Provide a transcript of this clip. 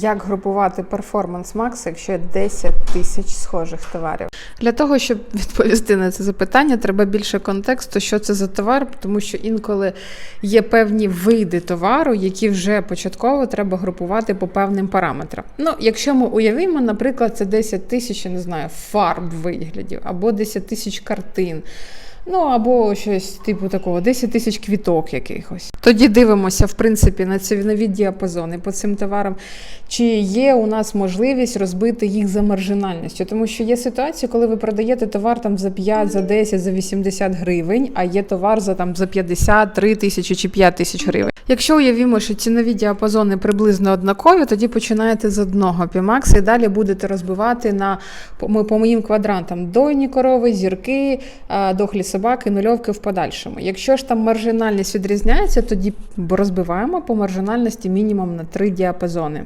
Як групувати перформанс Max, якщо є 10 тисяч схожих товарів? Для того, щоб відповісти на це запитання, треба більше контексту, що це за товар, тому що інколи є певні види товару, які вже початково треба групувати по певним параметрам. Ну, якщо ми уявимо, наприклад, це 10 тисяч, я не знаю, фарб виглядів, або 10 тисяч картин. Ну або щось типу такого, 10 тисяч квіток якихось. Тоді дивимося, в принципі, на цінові діапазони по цим товарам, чи є у нас можливість розбити їх за маржинальністю. Тому що є ситуації, коли ви продаєте товар там за 5, за 10, за 80 гривень, а є товар за там за 50, 3 тисячі чи 5 тисяч гривень. Якщо уявімо, що цінові діапазони приблизно однакові, тоді починаєте з одного пімакса і далі будете розбивати на по, моїм квадрантам дойні корови, зірки, дохлі собаки, нульовки в подальшому. Якщо ж там маржинальність відрізняється, тоді розбиваємо по маржинальності мінімум на три діапазони.